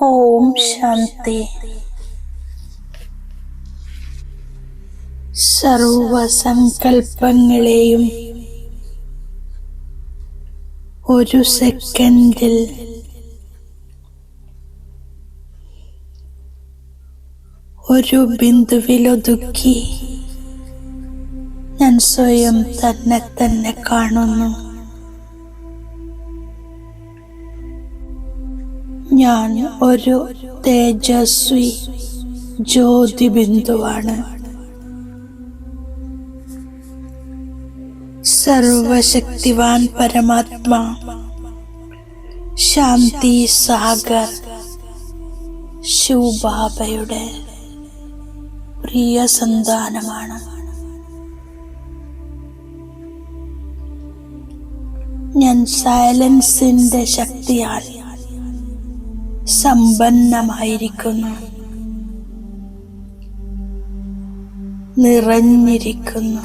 ഓം ശാന്തി. സർവസങ്കൽപ്പങ്ങളെയും ഒരു സെക്കൻഡിൽ ഒരു ബിന്ദുവിലൊതുക്കി ഞാൻ സ്വയം തന്നെ തന്നെ കാണുന്നു. ഞാൻ ഒരു തേജസ്വി ജ്യോതി ബിന്ദുവാണ് സർവശക്തിവാൻ പരമാത്മാ ശാന്തി സാഗർ ശിവബാബയുടെ പ്രിയ സന്താനമാണ്. ഞാൻ സൈലൻസിന്റെ ശക്തിയാൽ സമ്പന്നമായിരിക്കുന്നു. നിറഞ്ഞിരിക്കുന്നു.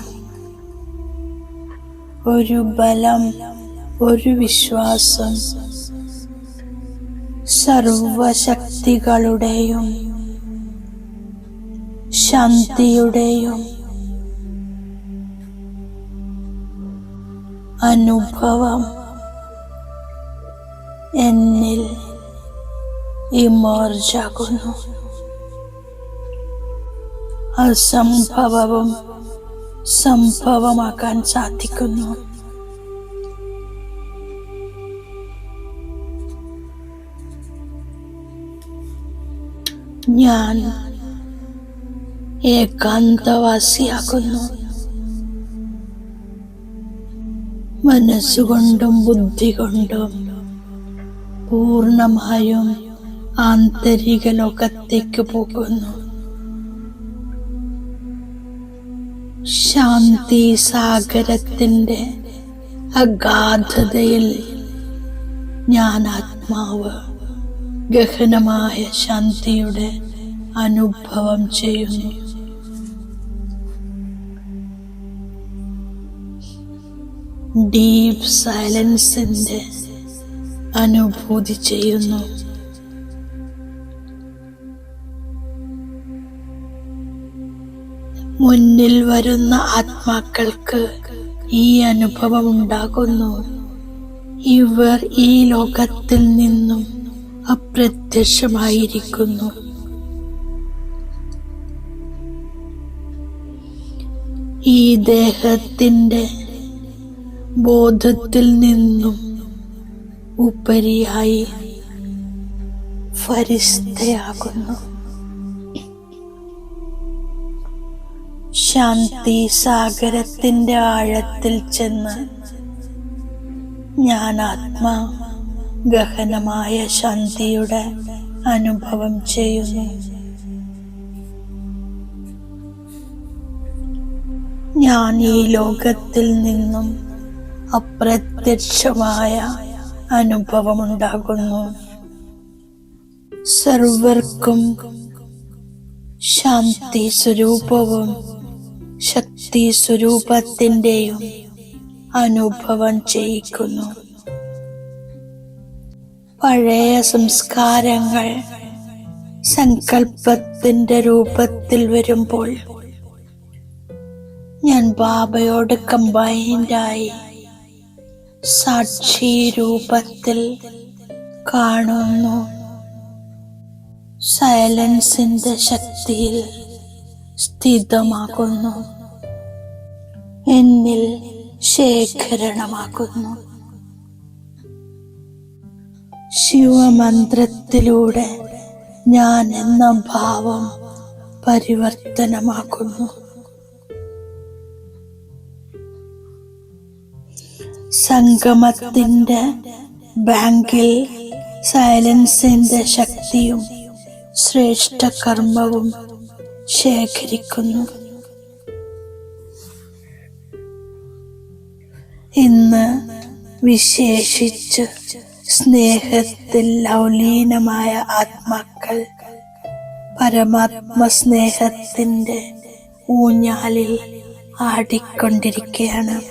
ഒരു ബലം ഒരു വിശ്വാസം. സർവശക്തികളുടെയും ശാന്തിയുടെയും അനുഭവം എന്നിൽ ഇമോർജാകുന്നു അസംഭവവും സംഭവമാക്കാൻ സാധിക്കുന്നു. ഞാൻ ഏകാന്തവാസിയാകുന്നു. മനസ്സുകൊണ്ടും ബുദ്ധി കൊണ്ടും പൂർണമായും ആന്തരിക ലോകത്തേക്ക് പോകുന്നു. ശാന്തി സാഗരത്തിന്റെ അഗാധതയിൽ ഞാൻ ആത്മാവ് ഗഹനമായ ശാന്തിയുടെ അനുഭവം ചെയ്യുന്നു. ഡീപ് സൈലൻസിന്റെ അനുഭൂതി ചെയ്യുന്നു. മുന്നിൽ വരുന്ന ആത്മാക്കൾക്ക് ഈ അനുഭവം ഉണ്ടാകുന്നു ഇവർ ഈ ലോകത്തിൽ നിന്നും അപ്രത്യക്ഷമായിരിക്കുന്നു. ഈ ദേഹത്തിന്റെ ബോധത്തിൽ നിന്നും ഉപരിയായി ഫരിസ്തയാകുന്നു ശാന്തി സാഗരത്തിന്റെ ആഴത്തിൽ ചെന്ന് ഞാൻ ആത്മാ ഗഹനമായ ശാന്തിയുടെ അനുഭവം ചെയ്യുന്നു. ഞാൻ ഈ ലോകത്തിൽ നിന്നും അപ്രത്യക്ഷമായ അനുഭവമുണ്ടാകുന്നു. സർവർക്കും ശാന്തി സ്വരൂപവും ശക്തി സ്വരൂപത്തിന്റെയും അനുഭവം ചെയ്യിക്കുന്നു. പഴയ സംസ്കാരങ്ങൾ സങ്കല്പത്തിന്റെ രൂപത്തിൽ വരുമ്പോൾ ഞാൻ ബാബയോട് കമ്പൈൻഡായി സാക്ഷി രൂപത്തിൽ കാണുന്നു. സൈലൻസിന്റെ ശക്തിയിൽ സ്ഥിതമാകുന്നു എന്നിൽ ശേഖരണമാക്കുന്നു. ശിവമന്ത്രത്തിലൂടെ ഞാൻ എന്ന ഭാവം പരിവർത്തനമാക്കുന്നു. സംഗമത്തിന്റെ ബാങ്കിൽ സൈലൻസിന്റെ ശക്തിയും ശ്രേഷ്ഠ കർമ്മവും ശേഖരിക്കുന്നു. ഇന്ന് വിശേഷിച്ച് സ്നേഹത്തിൽ ലൗലീനമായ ആത്മാക്കൾ പരമാത്മ സ്നേഹത്തിന്റെ ഊഞ്ഞാലിൽ ആടിക്കൊണ്ടിരിക്കുകയാണ്.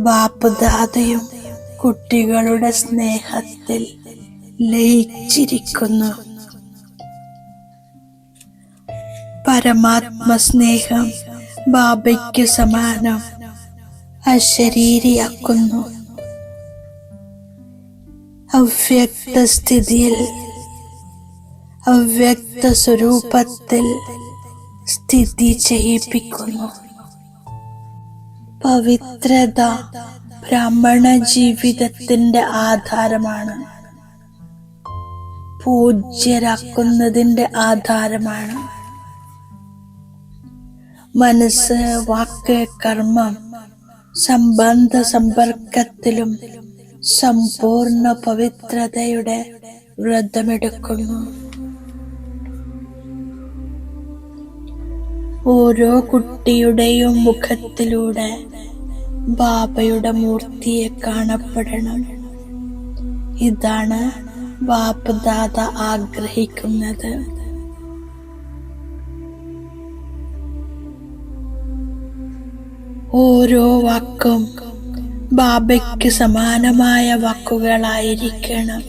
ബാപ്പുദാതയും കുട്ടികളുടെ സ്നേഹത്തിൽ ലയിച്ചിരിക്കുന്നു. പരമാത്മസ്നേഹം ബാബയ്ക്ക് സമാനം. അശരീരിയാക്കുന്നു. അവ്യക്ത സ്ഥിതിയിൽ അവ്യക്ത സ്വരൂപത്തിൽ സ്ഥിതി ചെയ്യിപ്പിക്കുന്നു. പവിത്രത ബ്രാഹ്മണ ജീവിതത്തിന്റെ ആധാരമാണ്. പൂജ്യരാക്കുന്നതിന്റെ ആധാരമാണ്. മനസ്സ് വാക്ക് കർമ്മം സംബന്ധ സമ്പർക്കത്തിലും സമ്പൂർണ പവിത്രതയുടെ വ്രതമെടുക്കുന്നു. ഓരോ കുട്ടിയുടെയും മുഖത്തിലൂടെ ബാബയുടെ മൂർത്തിയെ കാണപ്പെടണം. ഇതാണ് ബാപ്പദാത ആഗ്രഹിക്കുന്നത്. ഓരോ വാക്കും ബാബയ്ക്ക് സമാനമായ വാക്കുകളായിരിക്കണം.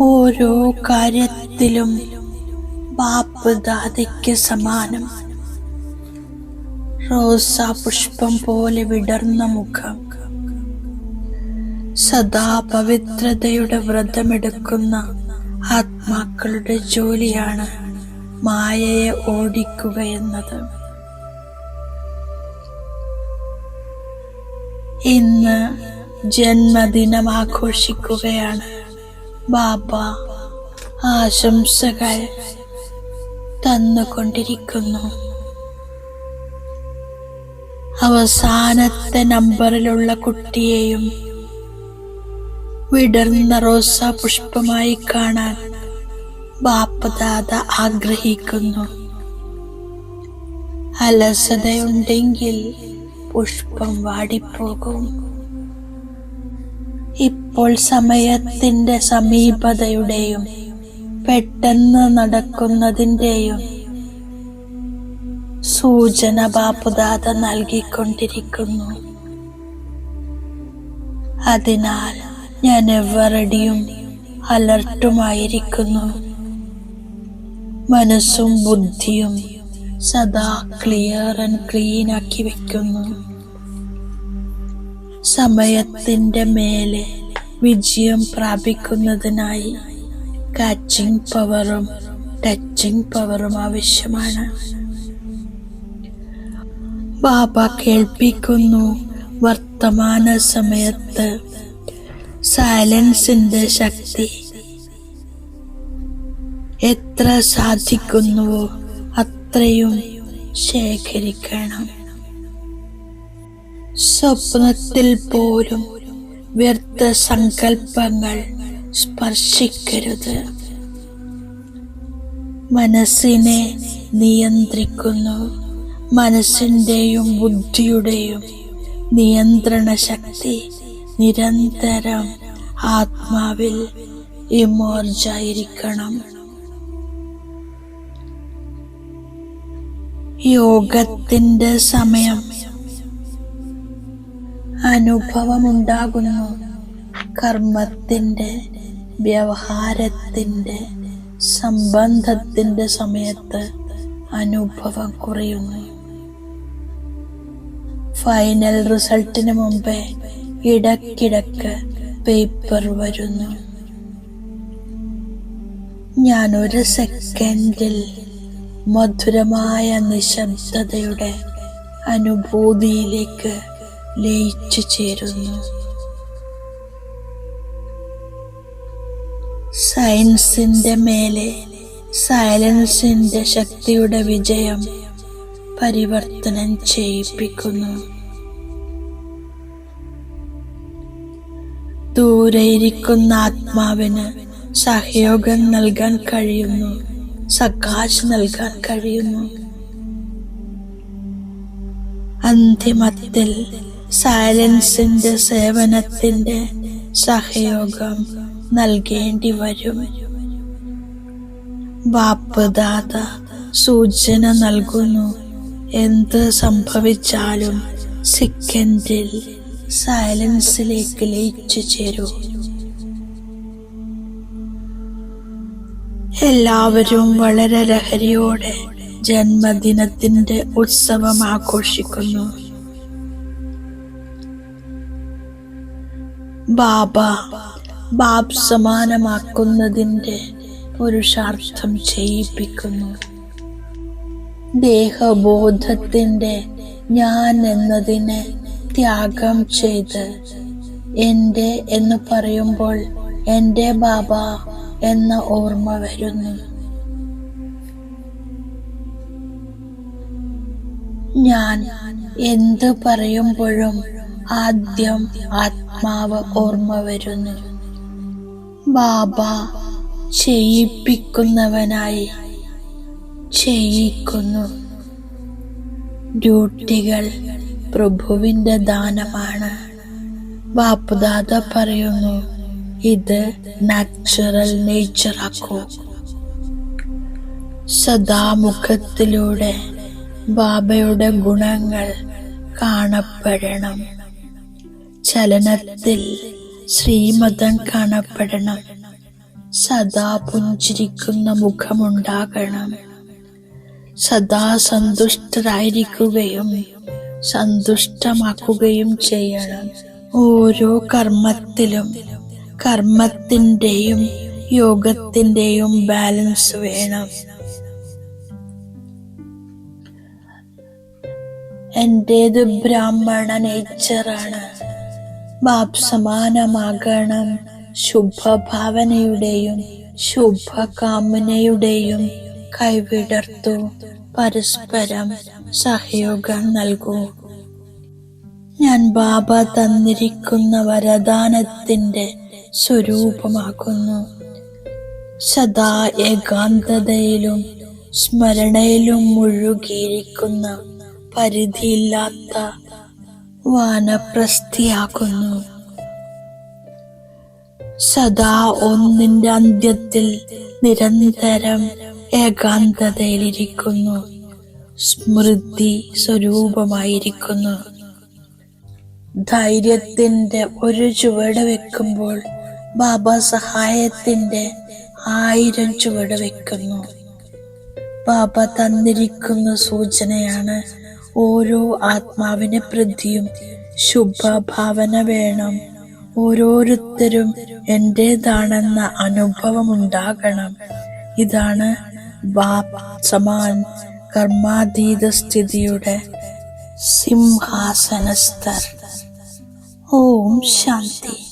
ഓരോ കാര്യത്തിലും ബാപ്പ് ദാതയ്ക്ക് സമാനം. റോസാ പുഷ്പം പോലെ വിടർന്ന മുഖം. സദാ പവിത്രതയുടെ വ്രതമെടുക്കുന്ന ആത്മാക്കളുടെ ജോലിയാണ് മായയെ ഓടിക്കുക എന്നത്. ഇന്ന് ജന്മദിനം ആഘോഷിക്കുകയാണ്. ബാബ ആശംസകൾ തന്നുകൊണ്ടിരിക്കുന്നു. അവസാനത്തെ നമ്പറിലുള്ള കുട്ടിയെയും വിടർന്ന റോസാ പുഷ്പമായി കാണാൻ ബാപ്പദാത ആഗ്രഹിക്കുന്നു. അലസതയുണ്ടെങ്കിൽ പുഷ്പം വാടിപ്പോകും. ഇപ്പോൾ സമയത്തിന്റെ സമീപതയുടെയും പെട്ടെന്ന് നടക്കുന്നതിന്റെയും സൂചന ബാപ്പുദാത നൽകിക്കൊണ്ടിരിക്കുന്നു. അതിനാൽ ഞാൻ എവറടിയും അലർട്ടുമായിരിക്കുന്നു. മനസ്സും ബുദ്ധിയും സദാ ക്ലിയർ ആൻഡ് ക്ലീൻ ആക്കി വെക്കുന്നു. സമയത്തിന്റെ മേലെ വിജയം പ്രാപിക്കുന്നതിനായി കാച്ചിങ് പവറും ടച്ചിങ് പവറും ആവശ്യമാണ്. ബാബ കേൾപ്പിക്കുന്നു വർത്തമാന സമയത്ത് സൈലൻസിന്റെ ശക്തി. എത്ര സാധിക്കുന്നുവോ അത്രയും ശേഖരിക്കണം. സ്വപ്നത്തിൽ പോലും വ്യർത്ഥ സങ്കല്പങ്ങൾ സ്പർശിക്കരുത്. മനസ്സിനെ നിയന്ത്രിക്കുന്നു. മനസ്സിന്റെയും ബുദ്ധിയുടെയും നിയന്ത്രണ ശക്തി നിരന്തരം ആത്മാവിൽ ഇമോർജായിരിക്കണം. യോഗത്തിന്റെ സമയം. അനുഭവമുണ്ടാകുന്നു. കർമ്മത്തിന്റെ വ്യവഹാരത്തിന്റെ സംബന്ധത്തിന്റെ സമയത്ത് അനുഭവം കുറയുന്നു. ഫൈനൽ റിസൾട്ടിന് മുമ്പേ ഇടക്കിടക്ക് പേപ്പർ വരുന്നു. ഞാനൊരു സെക്കൻഡിൽ മധുരമായ നിശബ്ദതയുടെ അനുഭൂതിയിലേക്ക് ലയിച്ചു ചേരുന്നു. സയൻസിന്റെ മേലെ സൈലൻസിന്റെ ശക്തിയുടെ വിജയം പരിവർത്തനം ചെയ്യിപ്പിക്കുന്നു. ദൂരെയിരിക്കുന്ന ആത്മാവിന് സഹയോഗം നൽകാൻ കഴിയുന്നു. സകാശ് നൽകാൻ കഴിയുന്നു. അന്തിമത്തിൽ സൈലൻസിന്റെ സേവനത്തിന്റെ സഹയോഗം നൽകേണ്ടി വരും. ബാപ്പദാത സൂചന നൽകുന്നു എന്ത് സംഭവിച്ചാലും സെക്കൻഡിൽ സൈലൻസിലേക്ക് ലയിച്ചു ചേരൂ. എല്ലാവരും വളരെ ലഹരിയോടെ ജന്മദിനത്തിന്റെ ഉത്സവം ആഘോഷിക്കുന്നു. ബാബ ബാബ് സമാനമാക്കുന്നതിന്റെ പുരുഷാർത്ഥം ചെയ്യിപ്പിക്കുന്നു. ദേഹബോധത്തിന്റെ ഞാൻ എന്നതിനെ ത്യാഗം ചെയ്ത് എന്റെ എന്ന് പറയുമ്പോൾ എന്റെ ബാബ എന്ന ഓർമ്മ വരുന്നു. ഞാൻ എന്ത് പറയുമ്പോഴും ആദ്യം ആത്മാവ് ഓർമ്മ വരുന്നു. ബാബ ചെയ്യിപ്പിക്കുന്നവനായി ചെയ്യിക്കുന്നു. ഡ്യൂട്ടികൾ പ്രഭുവിന്റെ ദാനമാണ്. ബാപ്പുദാദ പറയുന്നു ഇത് നാച്ചുറൽ നേച്ചറാക്കൂ സദാമുഖത്തിലൂടെ ബാബയുടെ ഗുണങ്ങൾ കാണപ്പെടണം. ചലനത്തിൽ ശ്രീമതം കാണപ്പെടണം. സദാ പുഞ്ചിരിക്കുന്ന മുഖമുണ്ടാകണം. സദാ സന്തുഷ്ടരായിരിക്കുകയും സന്തുഷ്ടമാക്കുകയും ചെയ്യണം. ഓരോ കർമ്മത്തിലും കർമ്മത്തിന്റെയും യോഗത്തിന്റെയും ബാലൻസ് വേണം. എന്റേത് ബ്രാഹ്മണ നേച്ചറാണ് ബാപ് സമാനമാകണം. ശുഭഭാവനയുടെയും ശുഭകാമനയുടെയും കൈവിടർത്തു. പരസ്പരം സഹയോഗം നൽകൂ. ഞാൻ ബാബ തന്നിരിക്കുന്ന വരദാനത്തിന്റെ സ്വരൂപമാക്കുന്നു. സദാ ഏകാന്തതയിലും സ്മരണയിലും മുഴുകിയിരിക്കുന്ന പരിധിയില്ലാത്ത വാനപ്രസ്ഥിയാക്കുന്നു സദാ ഒന്നിന്റെ അന്ത്യത്തിൽ നിരന്തരം ഏകാന്തതയിലിരിക്കുന്നു. സ്മൃതി സ്വരൂപമായിരിക്കുന്നു. ധൈര്യത്തിന്റെ ഒരു ചുവട് വെക്കുമ്പോൾ ബാബ സഹായത്തിന്റെ ആയിരം ചുവട് വെക്കുന്നു. ബാബ തന്നിരിക്കുന്ന സൂചനയാണ് ഓരോ ആത്മാവിനെ പ്രതിയും ശുഭഭാവന വേണം. ഓരോരുത്തരും എന്റേതാണെന്ന അനുഭവം ഉണ്ടാകണം ഇതാണ് ബാബ സമാൻ കർമാതീത സ്ഥിതിയുടെ സിംഹാസനസ്ഥർ. ഓം ശാന്തി.